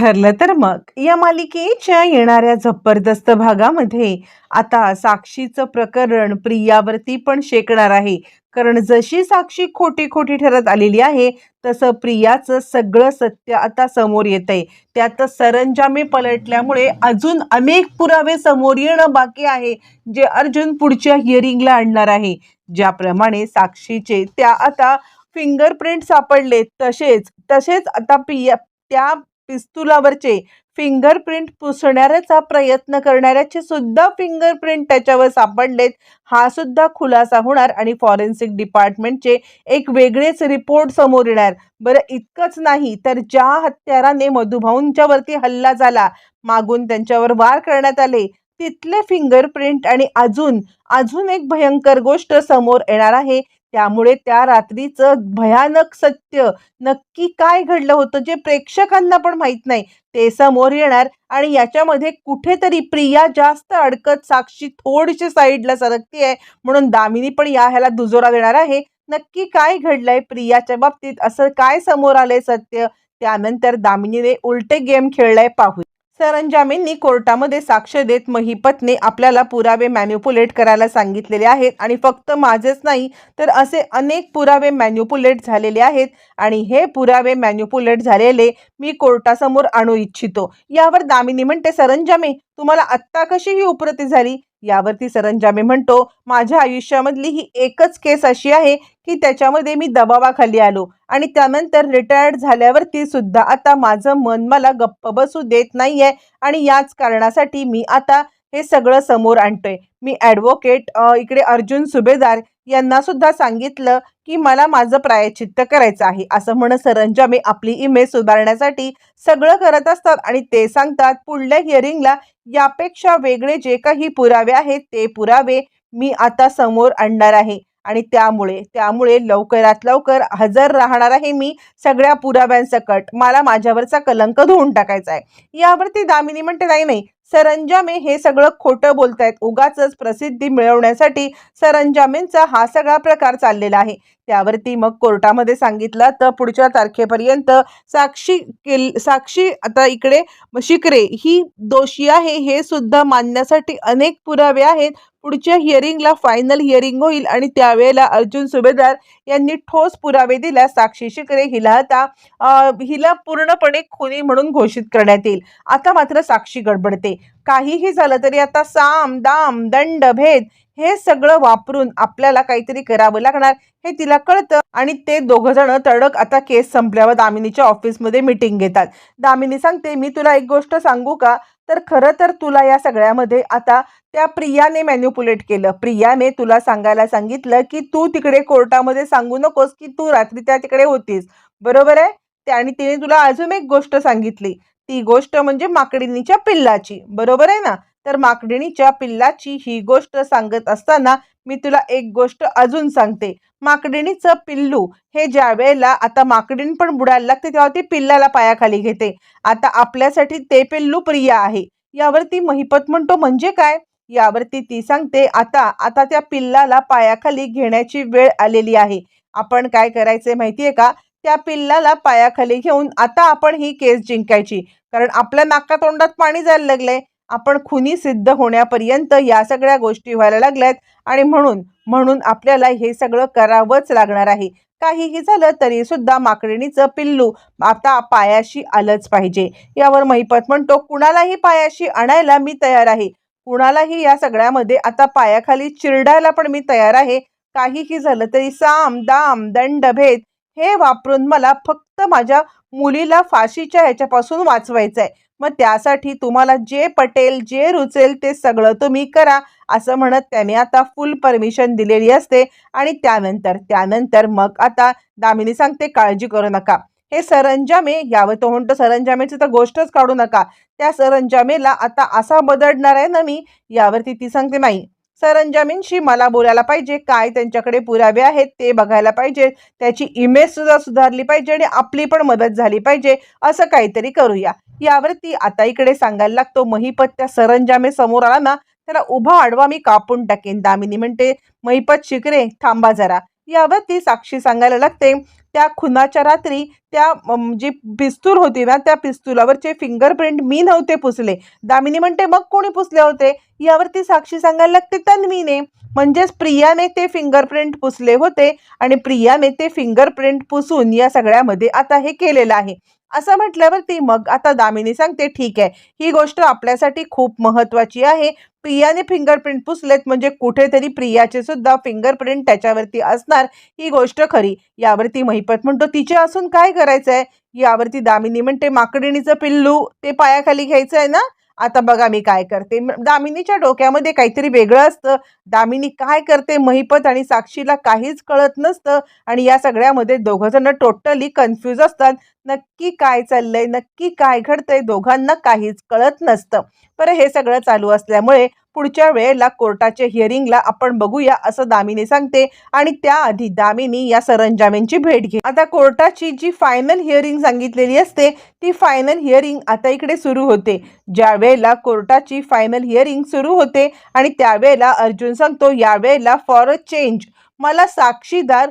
ठरलं तर मग. या मालिकेच्या येणाऱ्या जबरदस्त भागामध्ये आता साक्षीचं प्रकरण प्रियावरती पण शेकणार आहे. कारण जशी साक्षी खोटी खोटी ठरत आलेली आहे तसं प्रियाचं सगळं सत्य आता समोर येत आहे त्यात सरंजामे पलटल्यामुळे अजून अनेक पुरावे समोर येणं बाकी आहे जे अर्जुन पुढच्या हिअरिंगला आणणार आहे. ज्याप्रमाणे साक्षीचे त्या आता फिंगरप्रिंट सापडले तसेच तसेच आता प्रिया त्या पिस्तुलावरचे फिंगरप्रिंट पुसण्याचा प्रयत्न करणाऱ्याचे सुद्धा फिंगरप्रिंट त्याच्यावर सापडलेत. हा सुद्धा खुलासा होणार आणि फॉरेन्सिक डिपार्टमेंटचे एक वेगळेच रिपोर्ट समोर येणार. बरं इतकंच नाही तर ज्या हत्याराने मधुभाऊंच्यावरती हल्ला झाला मागून त्यांच्यावर वार करण्यात आले तिथले फिंगरप्रिंट आणि अजून अजून एक भयंकर गोष्ट समोर येणार आहे. त्यामुळे त्या रात्रीचं भयानक सत्य नक्की काय घडलं होतं जे प्रेक्षकांना पण माहीत नाही ते समोर येणार आणि याच्यामध्ये कुठेतरी प्रिया जास्त अडकत साक्षी थोडीशी साईडला सरकती आहे म्हणून दामिनी पण या ह्याला दुजोरा देणार आहे. नक्की काय घडलंय प्रियाच्या बाबतीत? असं काय समोर आलंय सत्य? त्यानंतर दामिनीने उलटे गेम खेळलाय पाहू सरंजामींनी कोर्टामध्ये साक्ष देत महिपतने आपल्याला पुरावे मॅन्युपुलेट करायला सांगितलेले आहेत आणि फक्त माझेच नाही तर असे अनेक पुरावे मॅन्युपुलेट झालेले आहेत आणि हे पुरावे मॅन्युपुलेट झालेले मी कोर्टासमोर आणू इच्छितो. यावर दामिनी म्हणते सरंजामे तुम्हाला आत्ता कशी ही उपरती झाली? यावरती सरंजामे म्हणतो माझ्या आयुष्यामधली ही एकच केस अशी आहे की त्याच्यामध्ये मी दबावाखाली आलो आणि त्यानंतर रिटायर्ड झाल्यावरती सुद्धा आता माझं मन मला गप्प बसू देत नाही आहे आणि याच कारणासाठी मी आता हे सगळं समोर आणतोय. मी ॲडव्होकेट इकडे अर्जुन सुभेदार यांना सुद्धा सांगितलं की मला माझं प्रायचित्त करायचं आहे. असं म्हणत सरंजामे आपली इमेज सुधारण्यासाठी सगळं करत असतात आणि ते सांगतात पुढल्या हिअरिंगला यापेक्षा वेगळे जे काही पुरावे आहेत ते पुरावे मी आता समोर आणणार आहे. आणि त्यामुळे त्यामुळे लवकरात लवकर हजर राहणार आहे मी सगळ्या पुराव्यांसकट. मला माझ्यावरचा कलंक धुवून टाकायचा आहे. यावरती दामिनी म्हणते नाही नाही. सरंजामे हे सगळं खोटं बोलतायत. उगाच प्रसिद्धी मिळवण्यासाठी सरंजामेंचा हा सगळा प्रकार चाललेला आहे. त्यावरती मग कोर्टामध्ये सांगितलं तर पुढच्या तारखेपर्यंत साक्षी केल साक्षी आता इकडे शिकरे ही दोषी आहे. हे सुद्धा मानण्यासाठी अनेक पुरावे आहेत. पुढच्या हिअरिंगला फायनल हिअरिंग होईल आणि त्यावेळेला अर्जुन सुभेदार यांनी ठोस पुरावे दिल्यास साक्षी शिकरे हिला आता हिला पूर्णपणे खुनी म्हणून घोषित करण्यात येईल. आता मात्र साक्षी गडबडते. काहीही झालं तरी आता साम दाम दंड भेद हे सगळं वापरून आपल्याला काहीतरी करावं लागणार हे तिला कळतं. आणि ते दोघं जण तडक आता केस संपल्यावर दामिनीच्या ऑफिसमध्ये मीटिंग घेतात. दामिनी सांगते मी तुला एक गोष्ट सांगू का? तर खरं तर तुला या सगळ्यामध्ये आता त्या प्रियाने मॅन्युपुलेट केलं. प्रियाने तुला सांगायला सांगितलं की तू तिकडे कोर्टामध्ये सांगू नकोस की तू रात्री त्या तिकडे होतीस. बरोबर आहे? आणि तिने तुला अजून एक गोष्ट सांगितली. ती गोष्ट म्हणजे माकडिणीच्या पिल्लाची. बरोबर आहे ना? तर माकडिणीच्या पिल्लाची ही गोष्ट सांगत असताना मी तुला एक गोष्ट अजून सांगते. माकडिणीचं पिल्लू हे ज्या वेळेला आता माकडीण पण बुडायला लागते तेव्हा ती पिल्लाला पायाखाली घेते. आता आपल्यासाठी ते पिल्लू प्रिय आहे. यावरती महिपत म्हणतो म्हणजे काय? यावरती ती सांगते आता आता त्या पिल्लाला पायाखाली घेण्याची वेळ आलेली आहे. आपण काय करायचे माहितीये का? त्या पिल्लाला पायाखाली घेऊन आता आपण ही केस जिंकायची. कारण आपल्या नाकातोंडात पाणी जायला लागलंय. आपण खुनी सिद्ध होण्यापर्यंत या सगळ्या गोष्टी व्हायला लागल्यात. आणि म्हणून म्हणून आपल्याला हे सगळं करावंच लागणार आहे. काहीही झालं तरी सुद्धा माकडणीचं पिल्लू आता पायाशी आलंच पाहिजे. यावर महिपत म्हणतो कुणालाही पायाशी आणायला मी तयार आहे. कुणालाही या सगळ्यामध्ये आता पायाखाली चिरडायला पण मी तयार आहे. काहीही झालं तरी साम दाम दंड भेद हे वापरून मला फक्त माझ्या मुलीला फाशीच्या ह्याच्यापासून वाचवायचं आहे मग त्यासाठी तुम्हाला जे पटेल जे रुचेल ते सगळं तुम्ही करा असं म्हणत त्याने आता फुल परमिशन दिलेली असते. आणि त्यानंतर त्यानंतर मग आता दामिनी सांगते काळजी करू नका. हे सरंजामे यावं तो म्हणतो सरंजामेची तर गोष्टच काढू नका. त्या सरंजामेला आता असा बदलणार आहे ना मी यावरती ती सांगते नाही सरंजामींशी मला बोलायला पाहिजे काय त्यांच्याकडे पुरावे आहेत ते बघायला पाहिजे त्याची इमेज सुद्धा सुधारली पाहिजे आणि आपली पण मदत झाली पाहिजे असं काहीतरी करूया. यावरती आता इकडे सांगायला लागतो महिपत त्या सरंजामे समोर आला ना त्याला उभा आडवा मी कापून टाकेन दामिनी म्हणते महिपत शिकरे थांबा जरा. यावर ती साक्षी सांगायला लागते. त्या खुनाच्या रात्री त्या जी पिस्तूल होती ना त्या पिस्तुलावरचे फिंगरप्रिंट मी नव्हते पुसले. दामिनी म्हणते मग कोणी पुसले होते? यावरती साक्षी सांगायला लागते तन्वीने. म्हणजेच प्रियाने ते फिंगरप्रिंट पुसले होते आणि प्रियाने ते फिंगरप्रिंट पुसून या सगळ्यामध्ये आता हे केलेलं आहे. असं म्हटल्यावरती मग आता दामिनी सांगते ठीक आहे. ही गोष्ट आपल्यासाठी खूप महत्त्वाची आहे. प्रियाने फिंगरप्रिंट पुसलेत म्हणजे कुठेतरी प्रियाचे सुद्धा फिंगरप्रिंट त्याच्यावरती असणार. ही गोष्ट खरी. यावरती महिपत म्हणतो तिचे असून काय करायचं आहे यावरती दामिनी म्हणते माकडिणीचं पिल्लू ते पायाखाली घ्यायचं आहे ना? आता बघा मी काय करते. दामिनीच्या डोक्यामध्ये काहीतरी वेगळं असतं. दामिनी काय करते महिपत आणि साक्षीला काहीच कळत नसतं. आणि या सगळ्यामध्ये दोघंजणं टोटली कन्फ्यूज असतात. नक्की काय चाललंय नक्की काय घडतंय दोघांना काहीच कळत नसतं. बरं हे सगळं चालू असल्यामुळे पुढच्या वेळेला कोर्टाच्या हिअरिंगला आपण बघूया असं दामिनी सांगते आणि त्याआधी दामिनी या सरंजामींची भेट घे. आता कोर्टाची जी फायनल हिअरिंग सांगितलेली असते ती फायनल हिअरिंग आता इकडे सुरू होते. ज्या वेळेला कोर्टाची फायनल हिअरिंग सुरू होते आणि त्यावेळेला अर्जुन सांगतो यावेळेला फॉर अ चेंज मला साक्षीदार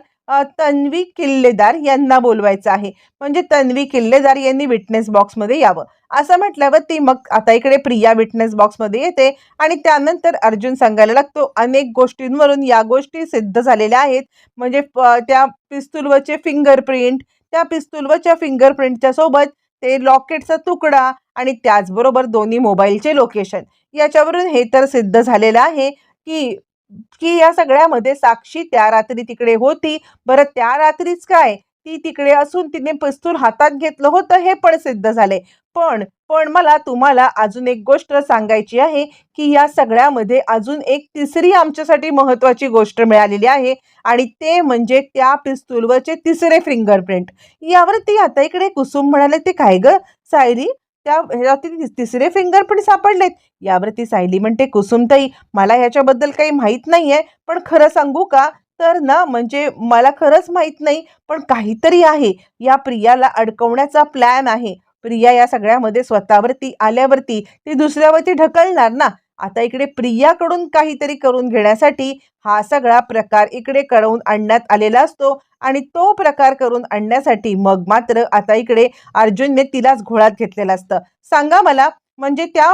तन्वी किल्लेदार यांना बोलवायचं आहे. म्हणजे तन्वी किल्लेदार यांनी विटनेस बॉक्समध्ये यावं. असं म्हटल्यावर ती मग आता इकडे प्रिया विटनेस बॉक्समध्ये येते आणि त्यानंतर अर्जुन सांगायला लागतो अनेक गोष्टींवरून या गोष्टी सिद्ध झालेल्या आहेत. म्हणजे प- त्या पिस्तूलवरचे फिंगरप्रिंट त्या पिस्तूलवरच्या फिंगरप्रिंटच्या सोबत ते लॉकेटचा तुकडा आणि त्याचबरोबर दोन्ही मोबाईलचे लोकेशन याच्यावरून हे तर सिद्ध झालेलं आहे की की या सगळ्यामध्ये साक्षी त्या रात्री तिकडे होती. बरं त्या रात्रीच काय? ती तिकडे असून तिने पिस्तूल हातात घेतलं होतं हे पण सिद्ध झाले. पण पण मला तुम्हाला अजून एक गोष्ट सांगायची आहे की या सगळ्यामध्ये अजून एक तिसरी आमच्यासाठी महत्त्वाची गोष्ट मिळालेली आहे आणि ते म्हणजे त्या पिस्तूलवरचे तिसरे फिंगरप्रिंट. यावरती आता इकडे कुसुम म्हणाले ते काय ग? सायरी? त्या ह्याच्यावरती तिस- तिसरे पण सापडलेत. यावरती सायली म्हणते कुसुमताई मला ह्याच्याबद्दल काही माहीत नाही आहे पण खरं सांगू का? तर ना म्हणजे मला खरंच माहीत नाही पण काहीतरी आहे. या प्रियाला अडकवण्याचा प्लॅन आहे. प्रिया या सगळ्यामध्ये स्वतःवरती आल्यावरती ती दुसऱ्यावरती ढकलणार ना. आता इकडे प्रियाकडून काहीतरी करून घेण्यासाठी हा सगळा प्रकार इकडे कळवून आणण्यात आलेला असतो आणि तो प्रकार करून आणण्यासाठी मग मात्र आता इकडे अर्जुनने तिलाच घोळात घेतलेलं असतं. सांगा मला म्हणजे त्या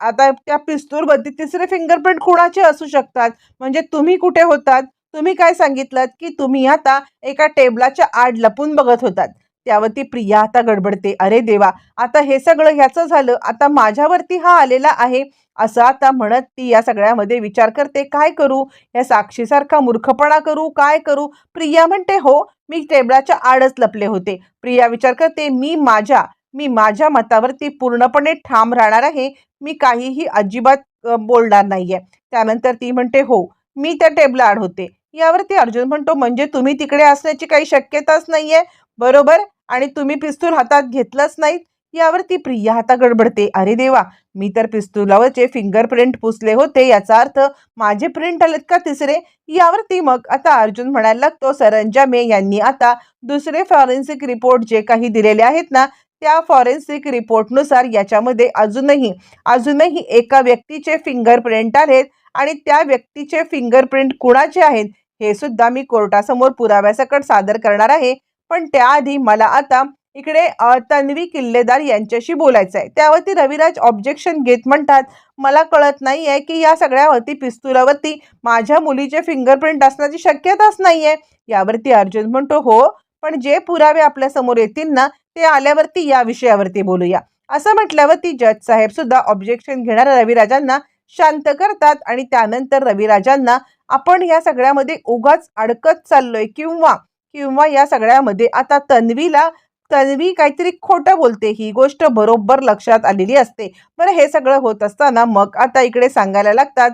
आता त्या पिस्तूरमध्ये तिसरे फिंगरप्रिंट कुणाचे असू शकतात? म्हणजे तुम्ही कुठे होतात? तुम्ही काय सांगितलं की तुम्ही आता एका टेबलाच्या आड लपून बघत होतात. त्यावरती प्रिया आता गडबडते. अरे देवा आता हे सगळं ह्याचं झालं आता माझ्यावरती हा आलेला आहे. असं आता म्हणत ती या सगळ्यामध्ये विचार करते काय करू? या साक्षीसारखा मूर्खपणा करू? काय करू? प्रिया म्हणते हो मी टेबलाच्या आडच लपले होते. प्रिया विचार करते मी माझ्या मी माझ्या मतावरती पूर्णपणे ठाम राहणार आहे. मी काहीही अजिबात बोलणार नाहीये. त्यानंतर ती म्हणते हो मी त्या टेबला आड होते. यावरती अर्जुन म्हणतो म्हणजे तुम्ही तिकडे असण्याची काही शक्यताच नाहीये? बरोबर आणि तुम्ही पिस्तूल हातात घेतलंच नाहीत यावरती प्रिया हाता गडबडते. अरे देवा मी तर पिस्तुलावरचे फिंगरप्रिंट पुसले होते याचा अर्थ माझे प्रिंट आलेत का तिसरे? यावरती मग आता अर्जुन म्हणायला लागतो सरंजामे यांनी आता दुसरे फॉरेन्सिक रिपोर्ट जे काही दिलेले आहेत ना त्या फॉरेन्सिक रिपोर्टनुसार याच्यामध्ये अजूनही अजूनही एका व्यक्तीचे फिंगरप्रिंट आलेत आणि त्या व्यक्तीचे फिंगरप्रिंट कुणाचे आहेत हे सुद्धा मी कोर्टासमोर पुराव्यासकट सादर करणार आहे. पण त्याआधी मला आता इकडे तन्वी किल्लेदार यांच्याशी बोलायचं आहे. त्यावरती रविराज ऑब्जेक्शन घेत म्हणतात मला कळत नाही आहे की या सगळ्यावरती पिस्तुलावरती माझ्या मुलीचे फिंगरप्रिंट असण्याची शक्यताच नाही आहे यावरती अर्जुन म्हणतो हो पण जे पुरावे आपल्यासमोर येतील ना ते आल्यावरती या विषयावरती बोलूया. असं म्हटल्यावरती जज साहेब सुद्धा ऑब्जेक्शन घेणाऱ्या रविराजांना शांत करतात आणि त्यानंतर रविराजांना आपण या सगळ्यामध्ये उगाच अडकत चाललोय किंवा किंवा या सगळ्यामध्ये आता तन्वीला तन्वी काहीतरी खोटं बोलते. ही गोष्ट बरोबर लक्षात आलेली असते. बरं हे सगळं होत असताना मग आता इकडे सांगायला लागतात.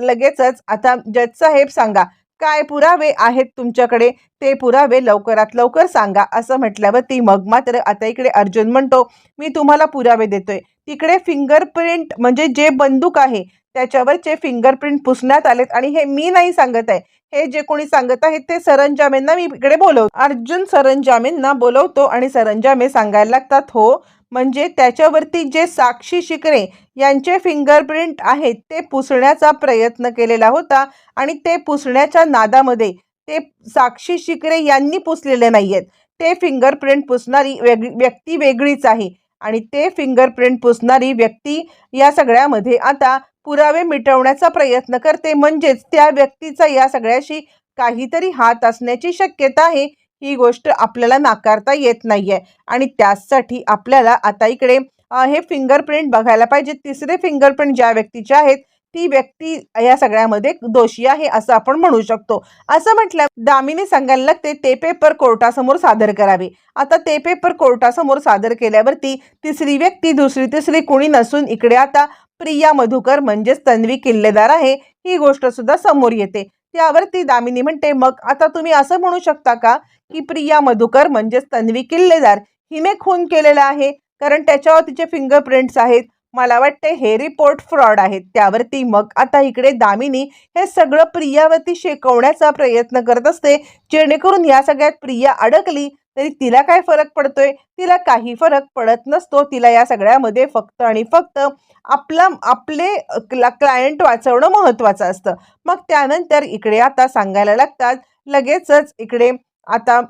लगेचच आता जज साहेब सांगा काय पुरावे आहेत तुमच्याकडे? ते पुरावे लवकरात लवकर सांगा. असं म्हटल्यावर ती मग मात्र आता इकडे अर्जुन म्हणतो मी तुम्हाला पुरावे देतोय. तिकडे फिंगरप्रिंट म्हणजे जे बंदूक आहे त्याच्यावरचे फिंगरप्रिंट पुसण्यात आलेत आणि हे मी नाही सांगत आहे. हे जे कोणी सांगत आहेत ते सरंजामेंना मी इकडे बोलवतो अर्जुन सरंजामेंना बोलवतो आणि सरंजामे सांगायला लागतात हो म्हणजे त्याच्यावरती जे साक्षी शिकरे यांचे फिंगरप्रिंट आहेत ते पुसण्याचा प्रयत्न केलेला होता आणि ते पुसण्याच्या नादामध्ये ते साक्षी शिकरे यांनी पुसलेले नाही आहेत ते फिंगरप्रिंट पुसणारी वेगळी व्यक्ती वेगळीच आहे आणि ते फिंगरप्रिंट पुसणारी व्यक्ती या सगळ्यामध्ये आता पुरावे मिटवण्याचा प्रयत्न करते. म्हणजेच त्या व्यक्तीचा या सगळ्याशी काहीतरी हात असण्याची शक्यता आहे. ही गोष्ट आपल्याला नाकारता येत नाहीये. आणि त्यासाठी आपल्याला आता इकडे हे फिंगरप्रिंट बघायला पाहिजे. तिसरे फिंगरप्रिंट ज्या व्यक्तीचे आहेत ती व्यक्ती या सगळ्यामध्ये दोषी आहे असं आपण म्हणू शकतो. असं म्हटलं दामिनी सांगायला लागते ते पेपर कोर्टासमोर सादर करावे. आता ते पेपर कोर्टासमोर सादर केल्यावरती तिसरी व्यक्ती दुसरी तिसरी कुणी नसून इकडे आता प्रिया मधुकर म्हणजेच तन्वी किल्लेदार आहे ही गोष्ट सुद्धा समोर येते. त्यावरती दामिनी म्हणते मग आता तुम्ही असं म्हणू शकता का की प्रिया मधुकर म्हणजेच तन्वी किल्लेदार हिने खून केलेला आहे? कारण त्याच्यावर तिचे फिंगरप्रिंट्स आहेत. मला वाटते हे रिपोर्ट फ्रॉड आहेत. त्यावरती मग आता इकडे दामिनी हे सगळं प्रियावरती शेकवण्याचा प्रयत्न करत असते जेणेकरून या सगळ्यात प्रिया अडकली तरी तिला काय फरक पडतोय? तिला काही फरक पडत नसतो. तिला या सगळ्यामध्ये फक्त आणि फक्त आपला आपले क्लायंट वाचवणं महत्त्वाचं असतं. मग त्यानंतर इकडे आता सांगायला लागतात लगेचच इकडे आता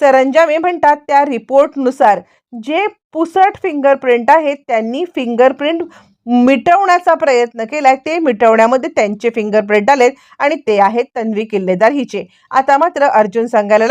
सरंजामे म्हणतात त्या रिपोर्टनुसार जे पुसट फिंगरप्रिंट आहेत त्यांनी फिंगरप्रिंट मिटवण्याचा प्रयत्न केलाय. ते मिटवण्यामध्ये त्यांचे फिंगरप्रिंट आलेत आणि ते आहेत तन्वी किल्लेदार हिचे. आता मात्र अर्जुन सांगायला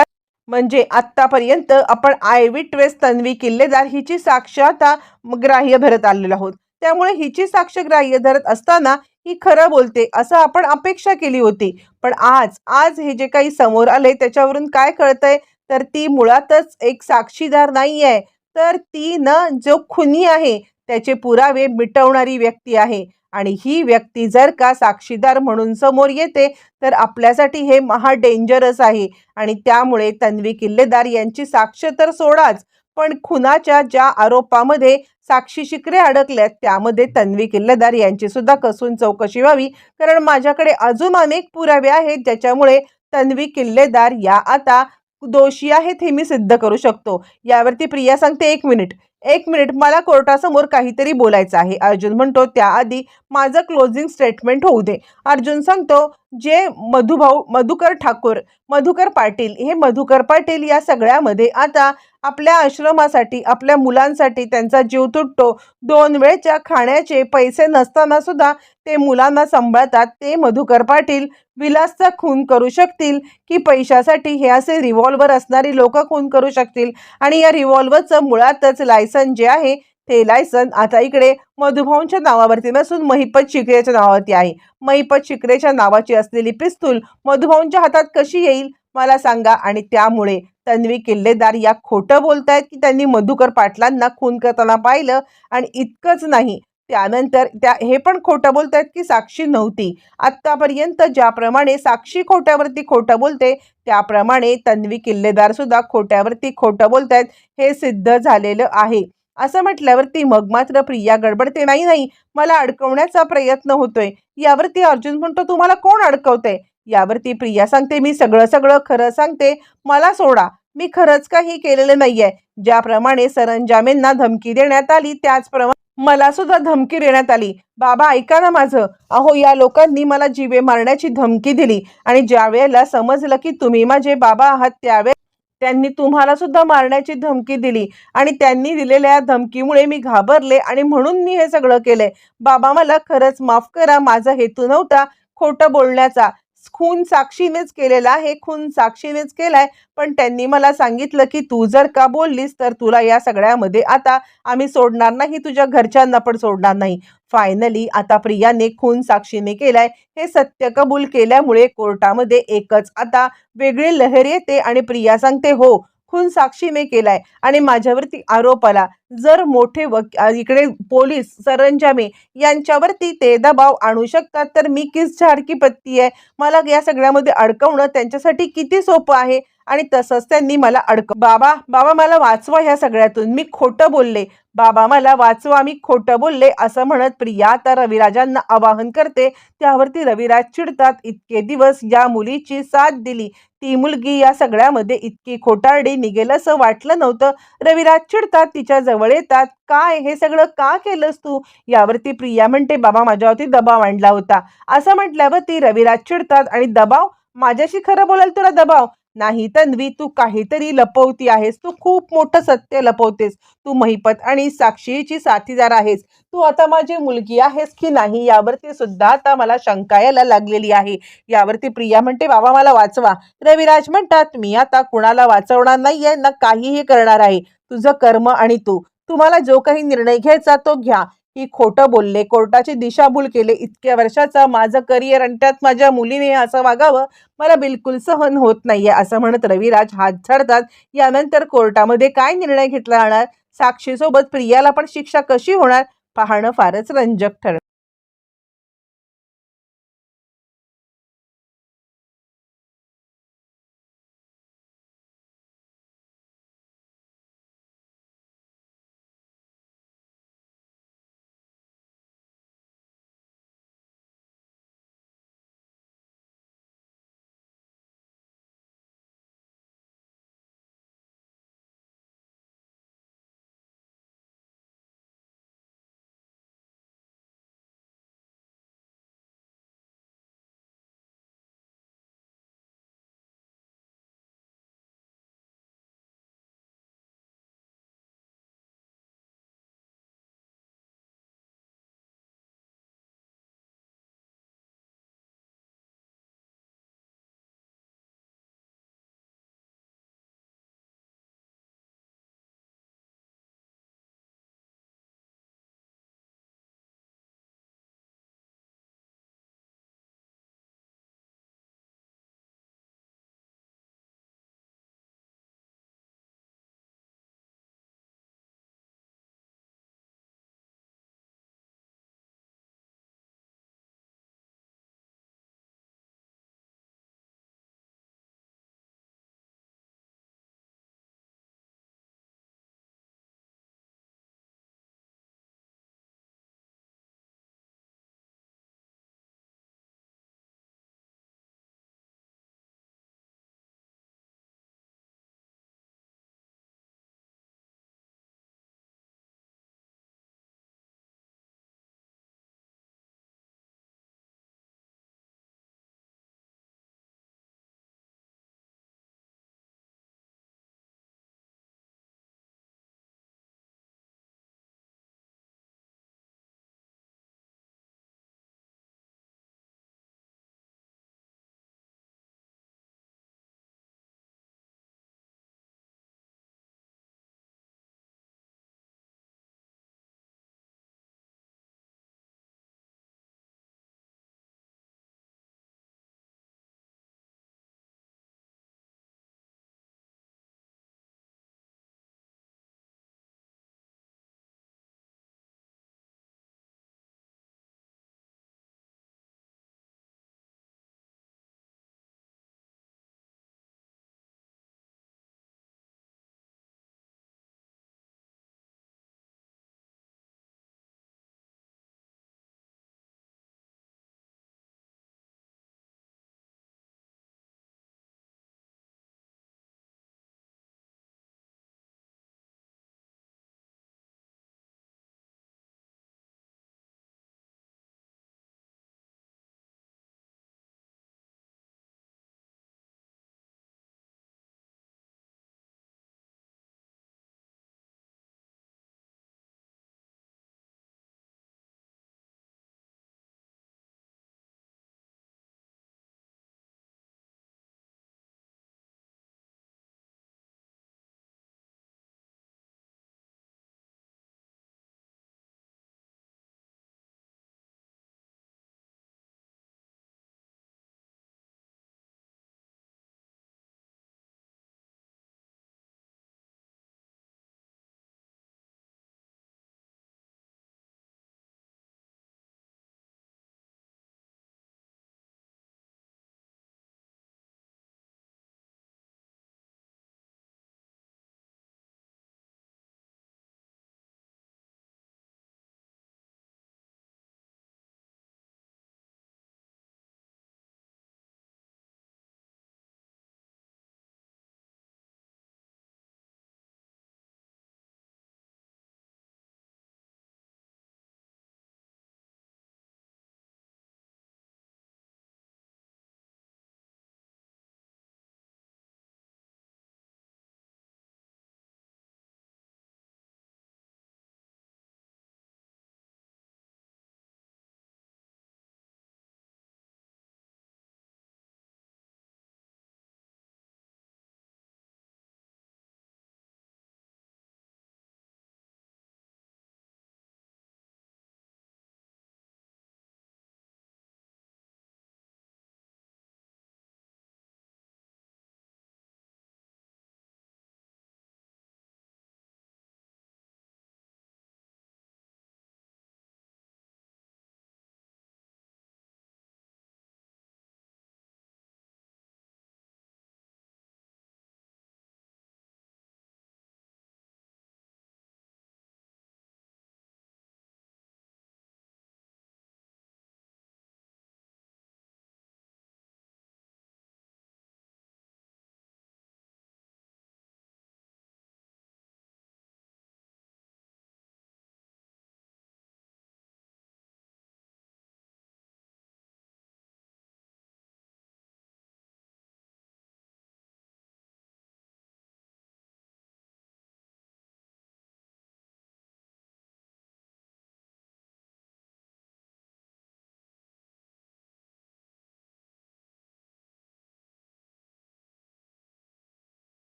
म्हणजे आत्तापर्यंत आपण आय विटवेस तन्वी किल्लेदार हिची साक्ष आता ग्राह्य धरत आलेलो आहोत. त्यामुळे हिची साक्ष ग्राह्य धरत असताना ही खरं बोलते असं आपण अपेक्षा केली होती. पण आज आज हे जे काही समोर आले त्याच्यावरून काय कळतंय? तर ती मुळातच एक साक्षीदार नाही आहे तर ती न जो खुनी आहे त्याचे पुरावे मिटवणारी व्यक्ती आहे. आणि ही व्यक्ती जर का साक्षीदार म्हणून समोर येते तर आपल्यासाठी हे महा डेंजरस आहे. आणि त्यामुळे तन्वी किल्लेदार यांची साक्ष तर सोडाच पण खुनाच्या ज्या आरोपामध्ये साक्षी शिकरे अडकल्यात त्यामध्ये तन्वी किल्लेदार यांची सुद्धा कसून चौकशी व्हावी. कारण माझ्याकडे अजून अनेक पुरावे आहेत ज्याच्यामुळे तन्वी किल्लेदार या आता दोषी आहेत हे मी सिद्ध करू शकतो. यावरती प्रिया सांगते एक मिनिट. एक मिनिट मला कोर्टासमोर काहीतरी बोलायचं आहे. अर्जुन म्हणतो त्याआधी माझं क्लोजिंग स्टेटमेंट होऊ दे. अर्जुन सांगतो जे मधुभाऊ मधुकर ठाकूर मधुकर पाटील हे मधुकर पाटील या सगळ्यामध्ये आता आपल्या आश्रमासाठी आपल्या मुलांसाठी त्यांचा जीव तुटतो. दोन वेळच्या खाण्याचे पैसे नसताना सुद्धा ते मुलांना सांभाळतात. ते मधुकर पाटील विलासचा खून करू शकतील की पैशासाठी? हे असे रिव्हॉल्वर असणारी लोक खून करू शकतील. आणि या रिव्हॉल्वरचं मुळातच लायसन जे आहे ते लायसन आता इकडे मधुभाऊंच्या नावावरती नसून महिपत शिकरेच्या नावावरती आहे. महिपत शिकरेच्या नावाची असलेली पिस्तूल मधुभाऊंच्या हातात कशी येईल? मला सांगा. आणि त्यामुळे तन्वी किल्लेदार या खोटं बोलतायत की त्यांनी मधुकर पाटलांना खून करताना पाहिलं आणि इतकंच नाही. त्यानंतर त्या हे पण खोटं बोलतायत की साक्षी नव्हती. आत्तापर्यंत ज्याप्रमाणे साक्षी खोट्यावरती खोटं बोलते त्याप्रमाणे तन्वी किल्लेदार सुद्धा खोट्यावरती खोटं बोलतायत हे सिद्ध झालेलं आहे. असं म्हटल्यावरती मग मात्र प्रिया गडबडते. नाही नाही मला अडकवण्याचा प्रयत्न होतोय. यावरती अर्जुन म्हणतो तुम्हाला कोण अडकवते यावरती प्रिया सांगते मी सगळं सगळं खरं सांगते. मला सोडा. मी खरंच काही केलेलं नाहीये. ज्याप्रमाणे सरंजामेंना धमकी देण्यात आली त्याचप्रमाणे मला सुद्धा धमकी देण्यात आली. बाबा ऐका ना माझं. अहो या लोकांनी मला जीवे मारण्याची धमकी दिली आणि ज्या वेळेला समजलं की तुम्ही माझे बाबा आहात त्यावेळेस त्यांनी तुम्हाला सुद्धा मारण्याची धमकी दिली. आणि त्यांनी दिलेल्या धमकीमुळे मी घाबरले आणि म्हणून मी हे सगळं केलंय. बाबा मला खरंच माफ करा माझा हेतू नव्हता खोटं बोलण्याचा. खून साक्षीनेच केलेला आहे खून साक्षीनेच केलाय. पण त्यांनी मला सांगितलं की तू जर का बोललीस तर तुला या सगळ्यामध्ये आता आम्ही सोडणार नाही तुझ्या घरच्यांना पण सोडणार नाही. फायनली आता प्रियाने खून साक्षीने केलाय. हे सत्य कबूल केल्यामुळे कोर्टामध्ये एकच आता वेगळी लहर येते आणि प्रिया सांगते हो खून साक्षी मी केलाय. आणि माझ्यावरती आरोप आला. जर मोठे वक इकडे पोलीस सरंजामी यांच्यावरती ते दबाव आणू शकतात तर मी किस झाडकी पत्ती आहे? मला या सगळ्यामध्ये अडकवणं त्यांच्यासाठी किती सोपं आहे? आणि तसंच त्यांनी मला अडक बाबा बाबा मला वाचवा ह्या सगळ्यातून. मी खोटं बोलले. बाबा मला वाचवा मी खोटं बोलले असं म्हणत प्रिया आता रविराजांना आवाहन करते. त्यावरती रविराज चिडतात. इतके दिवस या मुलीची साथ दिली. ती मुलगी या सगळ्यामध्ये इतकी खोटारडी निघेल असं वाटलं नव्हतं. रविराज चिडतात तिच्या जवळ येतात. काय हे सगळं का केलंस तू? यावरती प्रिया म्हणते बाबा माझ्यावरती दबाव आणला होता. असं म्हटल्यावर ती रविराज चिडतात आणि दबाव? माझ्याशी खरं बोलाल तुला दबाव? नाही. तन्वी तू काहीतरी लपवती आहेस. तू खूप मोठं सत्य लपवतेस. तू महिपत आणि साक्षीची साथीदार आहेस. तू आता माझी मुलगी आहेस की नाही यावरती सुद्धा आता मला शंका यायला लागलेली आहे. यावरती प्रिया म्हणते बाबा मला वाचवा. रविराज म्हणतात मी आता कुणाला वाचवणार नाहीये ना काहीही करणार आहे. तुझं कर्म आणि तू. तुम्हाला जो काही निर्णय घ्यायचा तो घ्या. की खोटं बोलले कोर्टाची दिशाभूल केले इतक्या वर्षाचा माझं करिअर आणि त्यात माझ्या मुलीने असं वागावं मला बिलकुल सहन होत नाहीये असं म्हणत रविराज हात झाडतात. यानंतर कोर्टामध्ये काय निर्णय घेतला जाणार? साक्षीसोबत प्रियाला पण शिक्षा कशी होणार? पाहणं फारच रंजक ठरणार